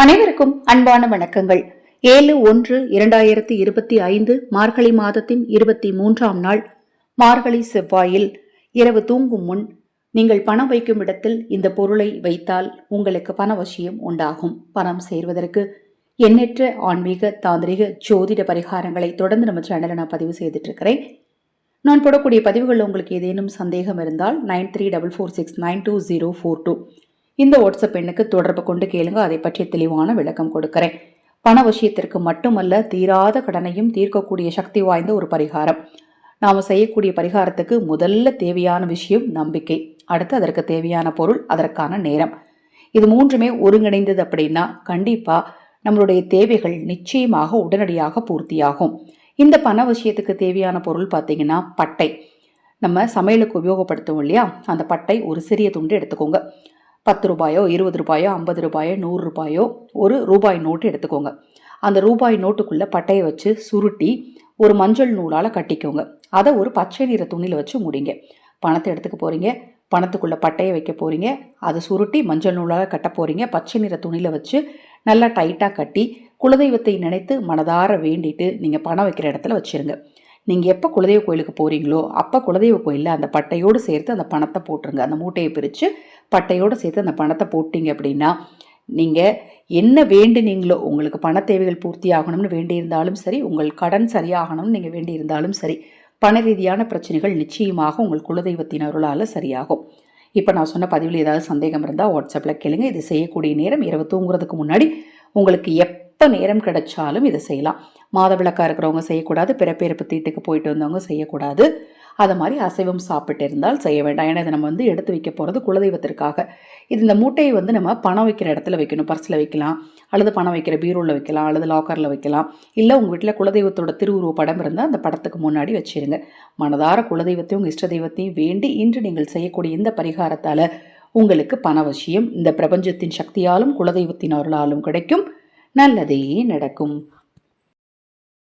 அனைவருக்கும் அன்பான வணக்கங்கள். ஏழு ஒன்று இரண்டாயிரத்தி இருபத்தி ஐந்து மார்கழி மாதத்தின் இருபத்தி மூன்றாம் நாள் மார்கழி செவ்வாயில் இரவு தூங்கும் முன் நீங்கள் பணம் வைக்கும் இடத்தில் இந்த பொருளை வைத்தால் உங்களுக்கு பணவசியம் உண்டாகும். பணம் சேர்வதற்கு எண்ணற்ற ஆன்மீக தாந்திரிக ஜோதிட பரிகாரங்களை தொடர்ந்து நம்ம சேனலில் நான் பதிவு செய்துட்டு இருக்கிறேன் நான் போடக்கூடிய பதிவுகளில் உங்களுக்கு ஏதேனும் சந்தேகம் இருந்தால் nine three double four six nine two zero four two. இந்த வாட்ஸ்அப் எண்ணுக்கு தொடர்பு கொண்டு கேளுங்க அதை பற்றி தெளிவான விளக்கம் கொடுக்கிறேன். பண விஷயத்திற்கு மட்டுமல்ல தீராத கடனையும் தீர்க்கக்கூடிய சக்தி வாய்ந்த ஒரு பரிகாரம். நாம் செய்யக்கூடிய பரிகாரத்துக்கு முதல்ல தேவையான விஷயம் நம்பிக்கை. அடுத்து அதற்கு தேவையான பொருள் அதற்கான நேரம். இது மூன்றுமே ஒருங்கிணைந்தது அப்படின்னா கண்டிப்பாக நம்மளுடைய தேவைகள் நிச்சயமாக உடனடியாக பூர்த்தியாகும். இந்த பண விஷயத்துக்கு தேவையான பொருள் பார்த்தீங்கன்னா பட்டை. நம்ம சமையலுக்கு உபயோகப்படுத்துவோம் இல்லையா? அந்த பட்டை ஒரு சிறிய துண்டு எடுத்துக்கோங்க. பத்து ரூபாயோ இருபது ரூபாயோ ஐம்பது ரூபாயோ நூறு ரூபாயோ ஒரு ரூபாய் நோட்டு எடுத்துக்கோங்க. அந்த ரூபாய் நோட்டுக்குள்ளே பட்டையை வச்சு சுருட்டி ஒரு மஞ்சள் நூலால் கட்டிக்கோங்க. அதை ஒரு பச்சை நிற துணியில் வச்சு முடிங்க. பணத்தை எடுத்துக்க போகிறீங்க பணத்துக்குள்ளே பட்டையை வைக்க போகிறீங்க அதை சுருட்டி மஞ்சள் நூலால் கட்ட போகிறீங்க பச்சை நிற துணியில் வச்சு நல்லா டைட்டாக கட்டி குலதெய்வத்தை நினைத்து மனதார வேண்டிட்டு நீங்கள் பணம் வைக்கிற இடத்துல வச்சுருங்க. நீங்கள் எப்போ குலதெய்வ கோயிலுக்கு போகிறீங்களோ அப்போ குலதெய்வ கோயிலில் அந்த பட்டையோடு சேர்த்து அந்த பணத்தை போட்டுருங்க. அந்த மூட்டையை பிரித்து பட்டையோடு சேர்த்து அந்த பணத்தை போட்டிங்க அப்படின்னா நீங்கள் என்ன வேண்டுனீங்களோ உங்களுக்கு பண தேவைகள் பூர்த்தி ஆகணும்னு வேண்டியிருந்தாலும் சரி உங்கள் கடன் சரியாகணும்னு நீங்கள் வேண்டியிருந்தாலும் சரி பண ரீதியான பிரச்சனைகள் நிச்சயமாக உங்கள் குலதெய்வத்தின் அருளால் சரியாகும். இப்போ நான் சொன்ன பதிவில் ஏதாவது சந்தேகம் இருந்தால் வாட்ஸ்அப்பில் கேளுங்க. இது செய்யக்கூடிய நேரம் இரவு தூங்குறதுக்கு முன்னாடி உங்களுக்கு எப்போ நேரம் கிடைச்சாலும் இதை செய்யலாம். மாதவிளக்காக இருக்கிறவங்க செய்யக்கூடாது பிறப்பிறப்பு தீட்டுக்கு போயிட்டு வந்தவங்க செய்யக்கூடாது. அதை மாதிரி அசைவம் சாப்பிட்டு இருந்தால் செய்ய வேண்டாம். ஏன்னா இதை நம்ம வந்து எடுத்து வைக்க போகிறது குலதெய்வத்திற்காக. இது இந்த மூட்டையை வந்து நம்ம பணம் வைக்கிற இடத்துல வைக்கணும். பர்ஸில் வைக்கலாம் அல்லது பணம் வைக்கிற பீரோவில் வைக்கலாம் அல்லது லாக்கரில் வைக்கலாம். இல்லை உங்கள் வீட்டில் குலதெய்வத்தோட திருவுருவ படம் இருந்தால் அந்த படத்துக்கு முன்னாடி வச்சிருங்க. மனதார குலதெய்வத்தையும் உங்கள் இஷ்ட தெய்வத்தையும் வேண்டி இன்று நீங்கள் செய்யக்கூடிய இந்த பரிகாரத்தால் உங்களுக்கு பணவசியம் இந்த பிரபஞ்சத்தின் சக்தியாலும் குலதெய்வத்தின் அருளாலும் கிடைக்கும். நல்லதே நடக்கும்.